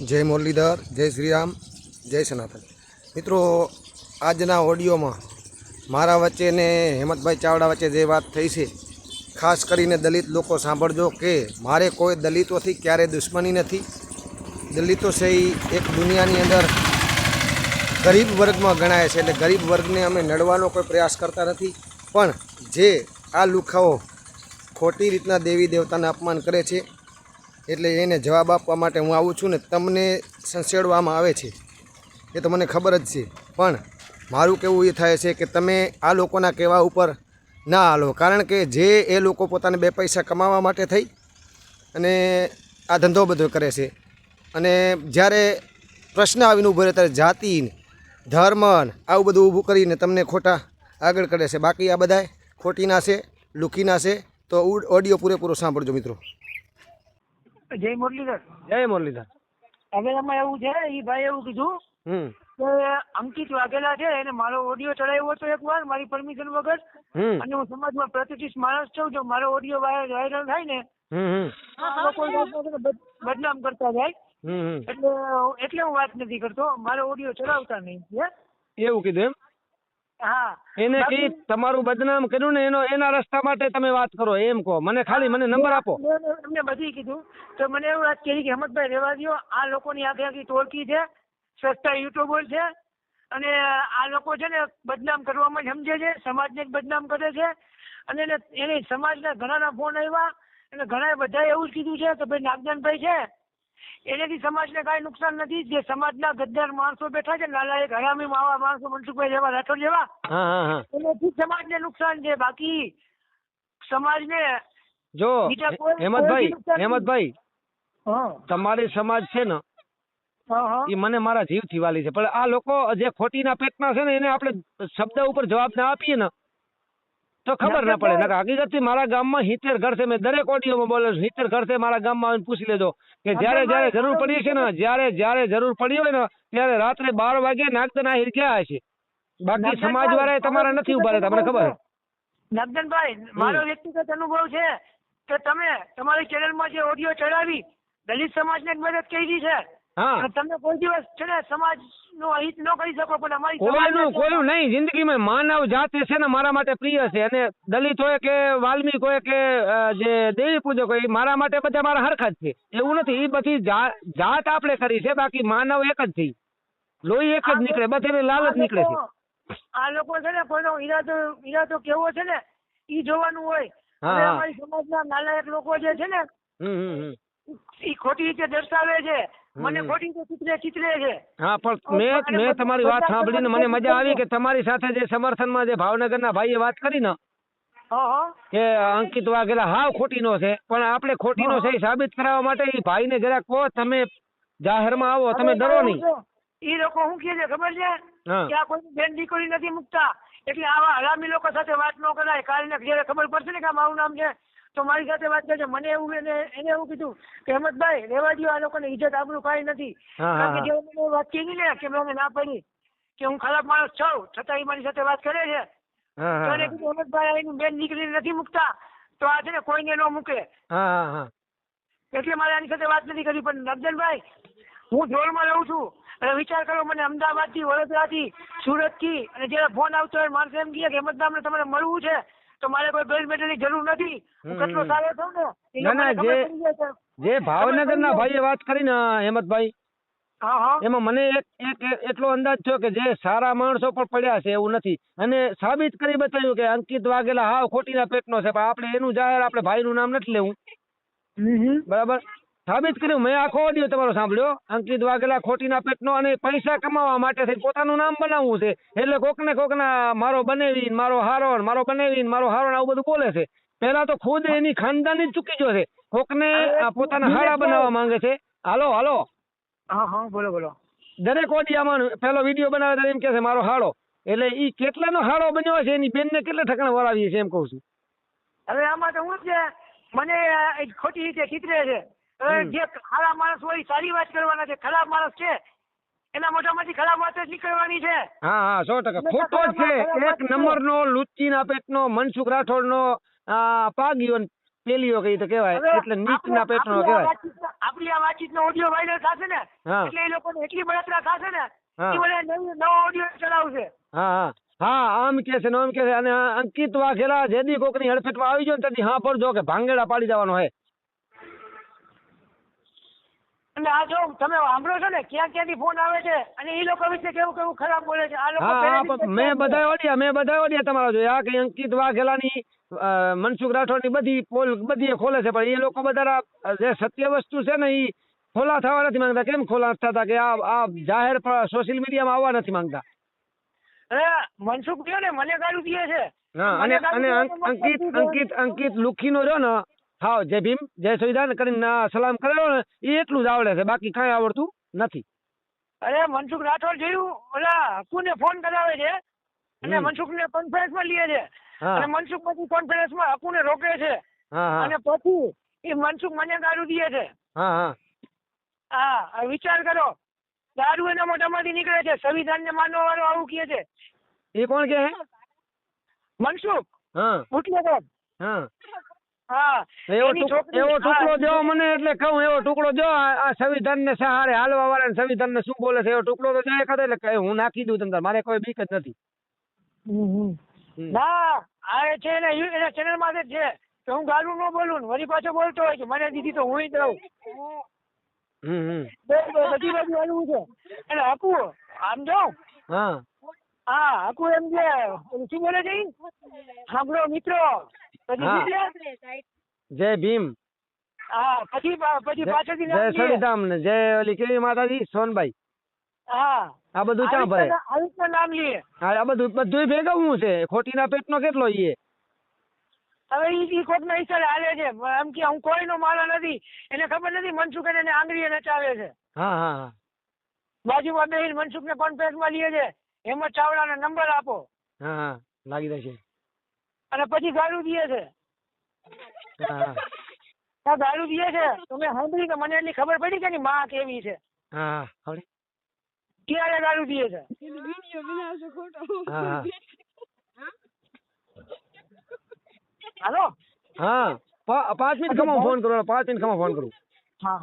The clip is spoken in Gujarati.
જય મુરલીધર, જય શ્રીરામ, જય સનાતન. મિત્રો, આજના ઓડિયોમાં મારા વચ્ચે ને હેમંતભાઈ ચાવડા વચ્ચે જે વાત થઈ છે, ખાસ કરીને દલિત લોકો સાંભળજો કે મારે કોઈ દલિતોથી ક્યારેય દુશ્મની નથી. દલિતો છે એ એક દુનિયાની અંદર ગરીબ વર્ગમાં ગણાય છે એટલે ગરીબ વર્ગને અમે નડવાનો કોઈ પ્રયાસ કરતા નથી. પણ જે આ લુખાઓ ખોટી રીતના દેવી દેવતાને અપમાન કરે છે એટલે એને જવાબ આપવા માટે હું આવું છું ને તમને સંસેડવામાં આવે છે. એ તો મને ખબર જ છે. પણ મારું કહેવું એ થાય છે કે તમે આ લોકોના કહેવા ઉપર ના હાલો. કારણ કે જે એ લોકો પોતાને બે પૈસા કમાવા માટે થઈ અને આ ધંધો બધો કરે છે. અને જ્યારે પ્રશ્ન આવીને ઊભો રહે ત્યારે જાતિ ધર્મ આવું બધું ઊભું કરીને તમને ખોટા આગળ કરે છે. બાકી આ બધાય ખોટીના છે લુકીના છે. તો ઓડિયો પૂરેપૂરો સાંભળજો મિત્રો. જય મુરલીધર. જય મુરલીધર. હવે એમાં એવું છે ઈ ભાઈ એવું કીધું હમ. કે અંકિત વાઘેલા છે એને મારો ઓડિયો ચડાવ્યો હતો એક વાર મારી પરમિશન વગર. હમ. અને હું સમાજમાં પ્રતિષ્ઠિત માણસ છું જો મારો ઓડિયો વાયરલ થાય ને બદનામ કરતા જાય. એટલે એટલે હું વાત નથી કરતો મારો ઓડિયો ચડાવતા નહીં એવું કીધું એમ? એને કી તમારું બદનામ કર્યું ને એનો એના રસ્તા માટે તમે વાત કરો. એમ કહો. મને ખાલી મને નંબર આપો. એમને બધી કીધું. તો મને એવું વાત કરી કે હેમંતભાઈ રહેવા દ્યો. આ લોકોની આખી આખી ટોળકી છે સસ્તા યુટ્યુબર છે અને આ લોકો છે ને બદનામ કરવામાં જ સમજે છે સમાજને જ બદનામ કરે છે. અને એને એને સમાજના ઘણાના ફોન આવ્યા. અને ઘણા બધાએ એવું જ કીધું છે કે ભાઈ નાગદાનભાઈ છે. એનાથી સમાજને કાંઈ નુકસાન નથી જે. સમાજના ગદ્દાર માણસો બેઠા છે નાલાયક હરામી માવા માણસો મનસુખભાઈ જેવા રાઠોડ જેવા એનાથી સમાજને નુકસાન છે. બાકી સમાજને જો હેમંતભાઈ હેમંતભાઈ તમારી સમાજ છે ને એ મને મારા જીવથી વાલી છે. પણ આ લોકો જે ખોટીના પેટના છે ને એને આપણે શબ્દ ઉપર જવાબ ના આપીએ ને તો ખબર ના પડે. નકા હકીકતથી મારા ગામમાં સિત્તેર ઘર છે. મેં દરેક ઓડિયોમાં બોલે છું. સિત્તેર ઘર છે મારા ગામમાં આવીને પૂછી લેજો. કે જ્યારે જ્યારે જરૂર પડી છે ને જ્યારે જ્યારે જરૂર પડી હોય ને ત્યારે રાત્રે બાર વાગે નાગદના હિર ગયા હશે? બાકી સમાજ વાળા તમારા નથી ઊભા રહેતા મને ખબર? છે નાગદનભાઈ મારો વ્યક્તિગત અનુભવ છે કે તમે તમારી ચેનલમાં જે ઓડિયો ચડાવી દલિત સમાજને જ મદદ કરી છે. તમે કોઈ દિવસ છે ને સમાજનું અહિત ન કરી શકો પણ અમારી કોઈનું કોઈનું નહીં. જિંદગીમાં માનવ જાતિ છે ને મારા માટે પ્રિય છે. અને દલિત હોય કે વાલ્મીક હોય કે જે દેવી પૂજક હોય મારા માટે બધા મારા હરખા જ છે. એવું નથી. એ બધી જાત આપણે કરી છે. બાકી માનવ એક જ છે લોહી એક જ નીકળે. બધે લાલ જ નીકળે છે. આ લોકો છે ને કોઈનો ઈરાદો ઈરાદો કેવો છે ને ઈ જોવાનું હોય. અમારી સમાજના નાલાયક લોકો જે છે ને. ઈ ખોટી રીતે દર્શાવે છે. મને. ખોટી રીતે ચિત્રે ચિત્રે છે. હા પણ મેં મેં તમારી વાત સાંભળીને મને મજા આવી કે તમારી સાથે જે સમર્થનમાં જે ભાવનગરના ભાઈએ વાત કરી ને કે અંકિત વાઘેલા હાવ ખોટીનો છે પણ આપણે ખોટીનો છે એ સાબિત કરાવવા માટે એ ભાઈને જરાક કહો તમે જાહેરમાં આવો તમે ડરો નહીં. એ લોકો શું કહે છે ખબર છે. કે આ કોઈ બેન દીકરી નથી મુકતા. એટલે આવા હરામી લોકો સાથે વાત ન કરાય. કાલને જયારે ખબર પડશે ને કે મારું નામ છે તો મારી સાથે વાત કરશે મને એવું એને એને એવું કીધું કે હેમંતભાઈ રહેવા દો આ લોકોને ઇજ્જત આપણું કાંઈ નથી. કારણ કે. મને વાત કહી ને કે મેં ના પડી કે હું ખરાબ માણસ છું છતાં એ મારી સાથે વાત કરે છે. તો એને કીધું હેમંતભાઈ એની બેન દીકરી નથી મૂકતા. તો આ છે ને કોઈને ન મૂકે. એટલે મારે આની સાથે વાત નથી કરી પણ નગદનભાઈ હું ધોળમાં રહું છું. અને વિચાર કરો મને અમદાવાદથી વડોદરાથી સુરતથી અને જ્યારે ફોન આવતો હોય માણસો એમ કહે કે હેમંતભાઈ તમારે મળવું છે. તો મારે કોઈ બેલ મેટલની જરૂર નથી. હું કેટલો સારો છું ને ના, ના, જે-. જે ભાવનગરના ભાઈએ વાત કરી ને હેમંતભાઈ એમાં મને એક એક એટલો અંદાજ થયો કે જે સારા માણસો પણ પડ્યા છે એવું નથી. અને સાબિત કરી બતાવ્યું કે અંકિત વાઘેલા હાવ ખોટીના પેટનો છે પણ આપણે એનું જાહેર આપણે ભાઈનું નામ નથી લેવું. બરાબર? સાબિત કર્યું? મેં આખો ઓડિયો તમારો સાંભળ્યો. અંકિત વાઘેલા ખોટીના પેટનો અને પૈસા કમાવા માટે થઈ પોતાનું નામ બનાવવું છે. એટલે કોકને કોકના મારો બનેવી મારો હારો મારો બનેવી મારો હારો આવું બધું બોલે છે. પહેલા તો ખુદ એની ખાનદાની જ ચૂકી ગયો છે. કોકને પોતાના હારા બનાવવા માંગે છે. હાલો હાલો. હા હા બોલો બોલો. દરેક ઓડિયામાં પહેલો વીડિયો બનાવે ત્યારે એમ કે છે મારો હાડો. એટલે ઈ કેટલાનો હાડો બન્યો છે એની બેનને કેટલા ઠકણા વળાવીએ છે એમ કહું છું. હવે આમાં તો હું છે? મને ખોટી રીતે ચિતરે છે. જે ખરાબ માણસ હોય સારી વાત કરવાના છે. ખરાબ માણસ છે એના મોઢામાંથી ખરાબ વાત જ નીકળવાની છે. હા હા સો ટકા. ખોટો છે. એક નંબરનો લુચ્ચીના પેટનો મનસુખ રાઠોડ નો પાગ્યો ને પેલીઓ કઈ તો કહેવાય? એટલે નીચ ના પેટ નો કહેવાય. આપણી આ વાતચીતનો ઓડિયો વાયરલ થશે ને એટલે એ લોકોને એટલી બળતરા થશે ને. એ બધા નવો ઓડિયો ચલાવશે. હા હા. હા આમ કે છે આમ કે છે. અને અંકિત વાઘેલા જેદી કોકની હડફેટમાં આવી ગયો ને તેથી હા પડજો કે ભાંગેડા પાડી દેવાનો હે. અને આ જો તમે સાંભળો છો ને ક્યાં ક્યાંથી ફોન આવે છે અને એ લોકો વિશે કેવું કેવું ખરાબ બોલે છે આ લોકો મેં બધા ઓડિયા મેં બધા ઓડિયા તમારા જોયા. કે અંકિત વાઘેલાની મનસુખ રાઠોડની બધી પોલ બધી ખોલે છે પણ એ લોકો બધા જે સત્ય વસ્તુ છે ને એ ખોલા થવા નથી માંગતા. કેમ ખોલા થતા કે આ આ જાહેર સોશિયલ મીડિયામાં આવવા નથી માંગતા? અરે મનસુખ કયો ને મને ગાળું દે છે. હા અને અને અંકિત અંકિત અંકિત લુખીનો રહ્યો ને હાવ જય ભીમ જય સંવિધાન કરીને સલામ કરેલો ને એ એટલું જ આવડે છે બાકી કાંઈ આવડતું નથી. અરે મનસુખ રાઠોડ જોયું? ઓલા હકુને ફોન કરાવે છે? અને મનસુખ ને કોન્ફરન્સમાં લે છે. હા. અને મનસુખ પછી અકુ હકુને રોકે છે. હા હા. અને પછી એ મનસુખ મને દારૂ દે છે. હા હા. હા વિચાર કરો. દારૂ એના મોઢામાંથી નીકળે છે. સંવિધાનને માનવા વાળો આવું કહે છે. એ કોણ કે હે મનસુખ હા. બુટલેગર હા હા. એવો ટુકડો હા, મને એટલે કહું એવો ટુકડો દો આ સંવિધાન ને સહારે હાલવા વાળા સંવિધાન ને શું બોલે છે એવો ટુકડો તો જાય ખાતો એટલે હું નાખી દઉં તમને મારે કોઈ બીક જ નથી. ના આ છે ને એના ચેનલમાં જ છે. કે હું ગાલું ન બોલું વળી પાછો બોલતો હોય કે મને દીધી તો હું દઉં બધી બાજુ હલવું છે. અને હકુ આમ જો. હા. હા હકુ એમ કે શું બોલે છે? સાંભળો મિત્રો. પછી? જય ભીમ. હા પછી પછી પાછળથી જય સરિતામ ને જય ઓલી કેવી માતાજી? સોનભાઈ હા. આ બધું ચા ભરે? નામ લીએ હા આ બધું બધું ભેગવવું છે. ખોટીના પેટનો કેટલો ઈ હવે ઈ ઈ કોકના ઈશારે હાલે છે. એમ કે હું કોઈનો માળો નથી. એને ખબર નથી મનસુખ એને આંગળીએ નચાવે છે. હા હા હા. બાજુમાં બેહીને મનસુખને કોન્ફરન્સમાં લે છે. હેમંત ચાવડા નંબર આપો. હા હા. લાગી જશે. અને પછી ગાળું દે છે. હા. ગાળું દે છે. તો મેં સાંભળી કે મને એટલી ખબર પડી કે એની માં કેવી છે? હા આવડે? ગાળું દે છે? હા હા. હાલો? હા પાંચ મિનિટ ખમા ફોન કરો પાંચ મિનિટ ખમા ફોન કરું. હા.